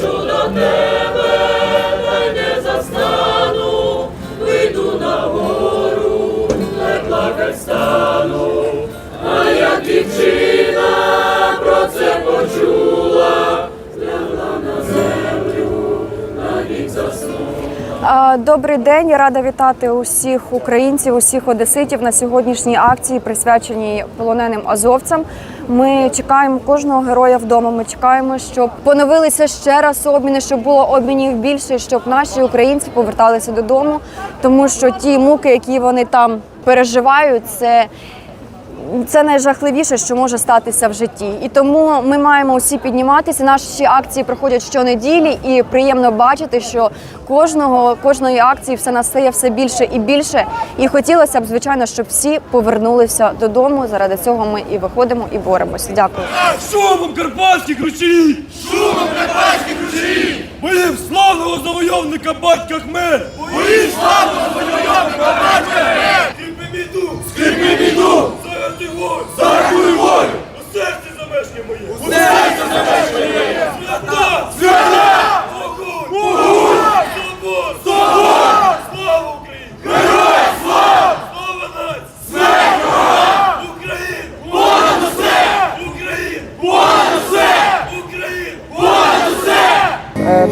спішу до тебе, Добрий день, рада вітати усіх українців, усіх одеситів на сьогоднішній акції, присвяченій полоненим азовцям. Ми чекаємо кожного героя вдома. Ми чекаємо, щоб поновилися ще раз обміни, щоб було обмінів більше, щоб наші українці поверталися додому, тому що ті муки, які вони там переживають, це це найжахливіше, що може статися в житті. І тому ми маємо усі підніматися. Наші акції проходять щонеділі, і приємно бачити, що кожного кожної акції все настає все більше і більше. І хотілося б, звичайно, щоб всі повернулися додому. Заради цього ми і виходимо, і боремося. Дякую. Шумом карпатських ручаїв! Шумом карпатських ручаїв! Боїв славного завойовника батька Хмель! Боїв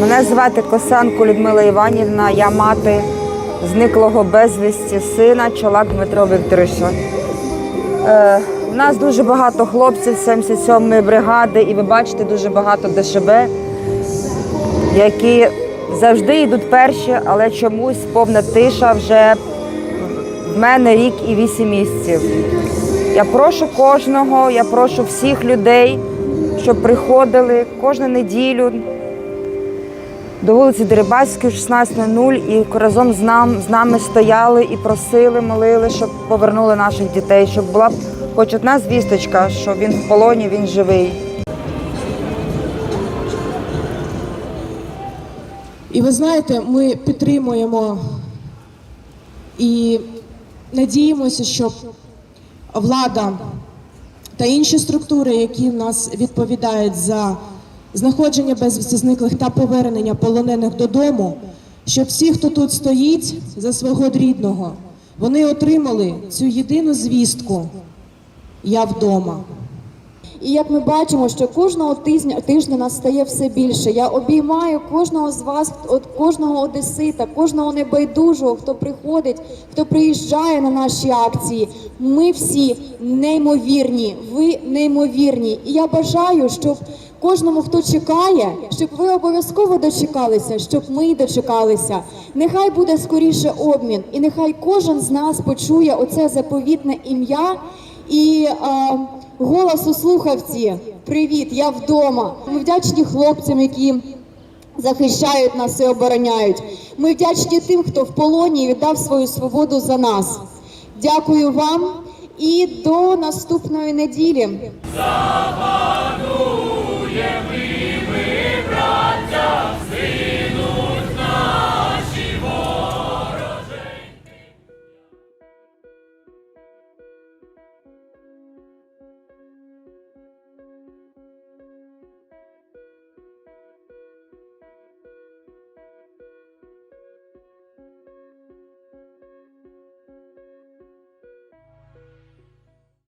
Мене звати Косенко Людмила Іванівна, я мати зниклого безвісті сина Чолак Дмитро Вікторовича. Е, У нас дуже багато хлопців 77-ї бригади, і ви бачите дуже багато ДШБ, які завжди йдуть перші, але чомусь повна тиша вже в мене рік і вісім місяців. Я прошу кожного, я прошу всіх людей, щоб приходили кожну неділю до вулиці Дерибаської, 16.00, і разом з, нам, з нами стояли і просили, молили, щоб повернули наших дітей, щоб була хоч одна звісточка, що він в полоні, він живий. І ви знаєте, ми підтримуємо і надіємося, що влада та інші структури, які в нас відповідають за знаходження безвісти зниклих та повернення полонених додому, щоб всі, хто тут стоїть за свого рідного, вони отримали цю єдину звістку Я вдома. І як ми бачимо, що кожного тижня тижня нас стає все більше. Я обіймаю кожного з вас, кожного одесита, кожного небайдужого, хто приходить, хто приїжджає на наші акції. Ми всі неймовірні, ви неймовірні. І я бажаю, щоб кожному, хто чекає, щоб ви обов'язково дочекалися, щоб ми дочекалися. Нехай буде скоріше обмін, і нехай кожен з нас почує оце заповітне ім'я. І а, голос у слухавці Привіт, я вдома. Ми вдячні хлопцям, які захищають нас і обороняють. Ми вдячні тим, хто в полоні віддав свою свободу за нас. Дякую вам і до наступної неділі. Yeah.